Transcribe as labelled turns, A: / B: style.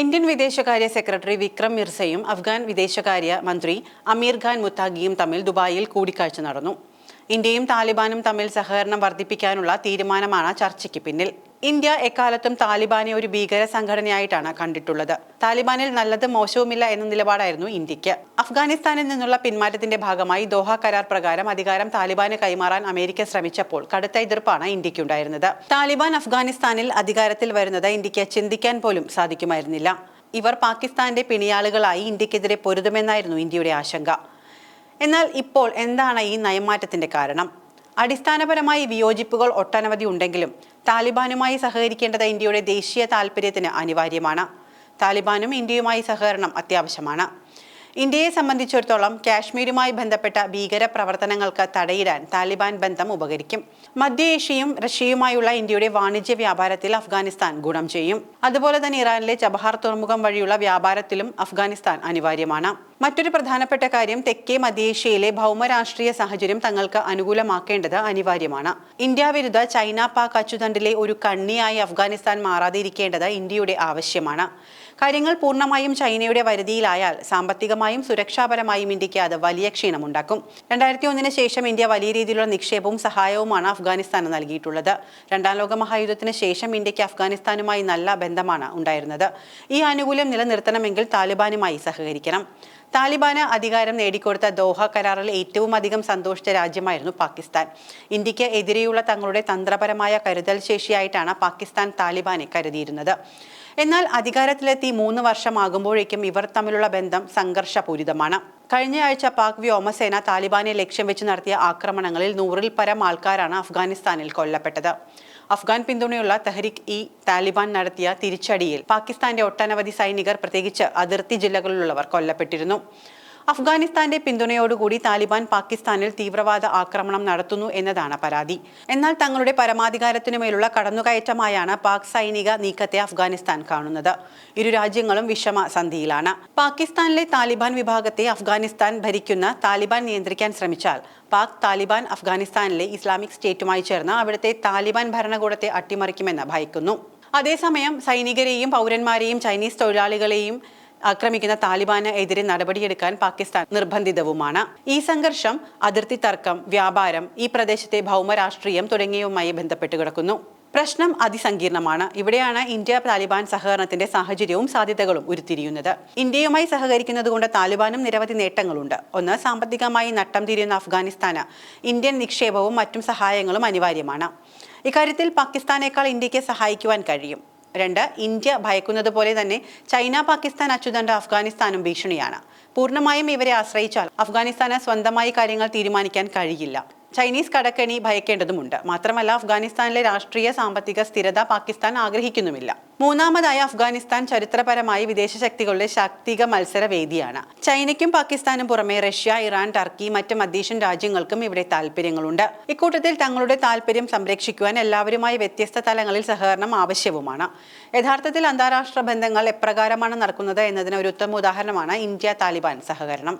A: Indian വിദേശകാര്യ secretary Vikram മിർസയും Afghan വിദേശകാര്യ മന്ത്രി അമീർ ഖാൻ മുത്താഗിയും തമ്മിൽ ദുബായിൽ കൂടിക്കാഴ്ച നടന്നു. ഇന്ത്യയും താലിബാനും തമ്മിൽ സഹകരണം വർദ്ധിപ്പിക്കാനുള്ള തീരുമാനമാണ് ചർച്ചയ്ക്ക് പിന്നിൽ. ഇന്ത്യ എക്കാലത്തും താലിബാനെ ഒരു ഭീകര സംഘടനയായിട്ടാണ് കണ്ടിട്ടുള്ളത്. താലിബാനിൽ നല്ലത് മോശവുമില്ല എന്ന നിലപാടായിരുന്നു ഇന്ത്യയ്ക്ക് അഫ്ഗാനിസ്ഥാനിൽ നിന്നുള്ള പിന്മാറ്റത്തിന്റെ ഭാഗമായി ദോഹ കരാർ പ്രകാരം അധികാരം താലിബാന് കൈമാറാൻ അമേരിക്ക ശ്രമിച്ചപ്പോൾ കടുത്ത എതിർപ്പാണ് ഇന്ത്യക്കുണ്ടായിരുന്നത്. താലിബാൻ അഫ്ഗാനിസ്ഥാനിൽ അധികാരത്തിൽ വരുന്നത് ഇന്ത്യയ്ക്ക് ചിന്തിക്കാൻ പോലും സാധിക്കുമായിരുന്നില്ല. ഇവർ പാകിസ്ഥാന്റെ പിണിയാളുകളായി ഇന്ത്യക്കെതിരെ പൊരുതുമെന്നായിരുന്നു ഇന്ത്യയുടെ ആശങ്ക. എന്നാൽ ഇപ്പോൾ എന്താണ് ഈ നയമാറ്റത്തിന്റെ കാരണം? അടിസ്ഥാനപരമായി വിയോജിപ്പുകൾ ഒട്ടനവധി ഉണ്ടെങ്കിലും താലിബാനുമായി സഹകരിക്കേണ്ടത് ഇന്ത്യയുടെ ദേശീയ താൽപ്പര്യത്തിന് അനിവാര്യമാണ്. താലിബാനും ഇന്ത്യയുമായി സഹകരണം അത്യാവശ്യമാണ്. ഇന്ത്യയെ സംബന്ധിച്ചിടത്തോളം കാശ്മീരുമായി ബന്ധപ്പെട്ട ഭീകര പ്രവർത്തനങ്ങൾക്ക് തടയിടാൻ താലിബാൻ ബന്ധം ഉപകരിക്കും. മധ്യ ഏഷ്യയും റഷ്യയുമായുള്ള ഇന്ത്യയുടെ വാണിജ്യ വ്യാപാരത്തിൽ അഫ്ഗാനിസ്ഥാൻ ഗുണം ചെയ്യും. അതുപോലെ തന്നെ ഇറാനിലെ ചബഹാർ തുറമുഖം വഴിയുള്ള വ്യാപാരത്തിലും അഫ്ഗാനിസ്ഥാൻ അനിവാര്യമാണ്. മറ്റൊരു പ്രധാനപ്പെട്ട കാര്യം തെക്കേ മധ്യേഷ്യയിലെ ഭൗമരാഷ്ട്രീയ സാഹചര്യം തങ്ങൾക്ക് അനുകൂലമാക്കേണ്ടത് അനിവാര്യമാണ്. ഇന്ത്യ വിരുദ്ധ ചൈന പാക് അച്ചുതണ്ടിലെ ഒരു കണ്ണിയായി അഫ്ഗാനിസ്ഥാൻ മാറാതിരിക്കേണ്ടത് ഇന്ത്യയുടെ ആവശ്യമാണ്. കാര്യങ്ങൾ പൂർണമായും ചൈനയുടെ വരുതിയിലായാൽ സാമ്പത്തികമായും സുരക്ഷാപരമായും ഇന്ത്യയ്ക്ക് അത് വലിയ ക്ഷീണമുണ്ടാക്കും. രണ്ടായിരത്തി ഒന്നിന് ശേഷം ഇന്ത്യ വലിയ രീതിയിലുള്ള നിക്ഷേപവും സഹായവുമാണ് അഫ്ഗാനിസ്ഥാന് നൽകിയിട്ടുള്ളത്. രണ്ടാം ലോക മഹായുദ്ധത്തിന് ശേഷം ഇന്ത്യയ്ക്ക് അഫ്ഗാനിസ്ഥാനുമായി നല്ല ബന്ധമാണ് ഉണ്ടായിരുന്നത്. ഈ ആനുകൂല്യം നിലനിർത്തണമെങ്കിൽ താലിബാനുമായി സഹകരിക്കണം. താലിബാന് അധികാരം നേടിക്കൊടുത്ത ദോഹ കരാറിൽ ഏറ്റവും അധികം സന്തോഷിച്ച രാജ്യമായിരുന്നു പാകിസ്ഥാൻ. ഇന്ത്യയ്ക്ക് എതിരെയുള്ള തങ്ങളുടെ തന്ത്രപരമായ കരുതൽ ശേഷിയായിട്ടാണ് പാകിസ്ഥാൻ താലിബാനെ കരുതിയിരുന്നത്. എന്നാൽ അധികാരത്തിലെത്തി മൂന്ന് വർഷമാകുമ്പോഴേക്കും ഇവർ തമ്മിലുള്ള ബന്ധം സംഘർഷപൂരിതമാണ്. കഴിഞ്ഞയാഴ്ച പാക് വ്യോമസേന താലിബാനെ ലക്ഷ്യം വെച്ച് നടത്തിയ ആക്രമണങ്ങളിൽ നൂറിൽ പരം ആൾക്കാരാണ് അഫ്ഗാനിസ്ഥാനിൽ കൊല്ലപ്പെട്ടത്. അഫ്ഗാൻ പിന്തുണയുള്ള തെഹ്രിക് ഇ താലിബാൻ നടത്തിയ തിരിച്ചടിയിൽ പാകിസ്ഥാന്റെ ഒട്ടനവധി സൈനികർ പ്രത്യേകിച്ച് അതിർത്തി ജില്ലകളിലുള്ളവർ കൊല്ലപ്പെട്ടിരുന്നു. അഫ്ഗാനിസ്ഥാന്റെ പിന്തുണയോടുകൂടി താലിബാൻ പാകിസ്ഥാനിൽ തീവ്രവാദ ആക്രമണം നടത്തുന്നു എന്നതാണ് പരാതി. എന്നാൽ തങ്ങളുടെ പരമാധികാരത്തിനുമേലുള്ള കടന്നുകയറ്റമായാണ് പാക് സൈനിക നീക്കത്തെ അഫ്ഗാനിസ്ഥാൻ കാണുന്നത്. ഇരു രാജ്യങ്ങളും വിഷമ സന്ധിയിലാണ് പാകിസ്ഥാനിലെ താലിബാൻ വിഭാഗത്തെ അഫ്ഗാനിസ്ഥാൻ ഭരിക്കുന്ന താലിബാൻ നിയന്ത്രിക്കാൻ ശ്രമിച്ചാൽ പാക് താലിബാൻ അഫ്ഗാനിസ്ഥാനിലെ ഇസ്ലാമിക് സ്റ്റേറ്റുമായി ചേർന്ന് അവിടുത്തെ താലിബാൻ ഭരണകൂടത്തെ അട്ടിമറിക്കുമെന്ന് ഭയക്കുന്നു. അതേസമയം സൈനികരെയും പൗരന്മാരെയും ചൈനീസ് തൊഴിലാളികളെയും ആക്രമിക്കുന്ന താലിബാന് എതിരെ നടപടിയെടുക്കാൻ പാകിസ്ഥാൻ നിർബന്ധിതവുമാണ്. ഈ സംഘർഷം അതിർത്തി തർക്കം വ്യാപാരം ഈ പ്രദേശത്തെ ഭൗമരാഷ്ട്രീയം തുടങ്ങിയവുമായി ബന്ധപ്പെട്ട് കിടക്കുന്നു. പ്രശ്നം അതിസങ്കീർണമാണ്. ഇവിടെയാണ് ഇന്ത്യ താലിബാൻ സഹകരണത്തിന്റെ സാഹചര്യവും സാധ്യതകളും ഉരുത്തിരിയുന്നത്. ഇന്ത്യയുമായി സഹകരിക്കുന്നത് കൊണ്ട് താലിബാനും നിരവധി നേട്ടങ്ങളുണ്ട്. ഒന്ന് സാമ്പത്തികമായി നട്ടം തിരിയുന്ന അഫ്ഗാനിസ്ഥാന് ഇന്ത്യൻ നിക്ഷേപവും മറ്റും സഹായങ്ങളും അനിവാര്യമാണ്. ഇക്കാര്യത്തിൽ പാകിസ്ഥാനേക്കാൾ ഇന്ത്യയ്ക്ക് സഹായിക്കുവാൻ കഴിയും. രണ്ട് ഇന്ത്യ ഭയക്കുന്നത് പോലെ തന്നെ ചൈന പാകിസ്ഥാൻ അച്ചുതണ്ട് അഫ്ഗാനിസ്ഥാനും ഭീഷണിയാണ്. പൂർണമായും ഇവരെ ആശ്രയിച്ചാൽ അഫ്ഗാനിസ്ഥാന് സ്വന്തമായി കാര്യങ്ങൾ തീരുമാനിക്കാൻ കഴിയില്ല. ചൈനീസ് കടക്കണി ഭയക്കേണ്ടതുമുണ്ട്. മാത്രമല്ല അഫ്ഗാനിസ്ഥാനിലെ രാഷ്ട്രീയ സാമ്പത്തിക സ്ഥിരത പാകിസ്ഥാൻ ആഗ്രഹിക്കുന്നുമില്ല. മൂന്നാമതായി അഫ്ഗാനിസ്ഥാൻ ചരിത്രപരമായി വിദേശ ശക്തികളുടെ ശാക്തിക മത്സര വേദിയാണ് ചൈനയ്ക്കും പാകിസ്ഥാനും പുറമെ റഷ്യ ഇറാൻ ടർക്കി മറ്റ് മധ്യേഷ്യൻ രാജ്യങ്ങൾക്കും ഇവിടെ താല്പര്യങ്ങളുണ്ട് ഇക്കൂട്ടത്തിൽ തങ്ങളുടെ താല്പര്യം സംരക്ഷിക്കുവാൻ എല്ലാവരുമായി വ്യത്യസ്ത തലങ്ങളിൽ സഹകരണം ആവശ്യവുമാണ്. യഥാർത്ഥത്തിൽ അന്താരാഷ്ട്ര ബന്ധങ്ങൾ എപ്രകാരമാണ് നടക്കുന്നത് എന്നതിന് ഒരു ഉത്തമ ഉദാഹരണമാണ് ഇന്ത്യ താലിബാൻ സഹകരണം.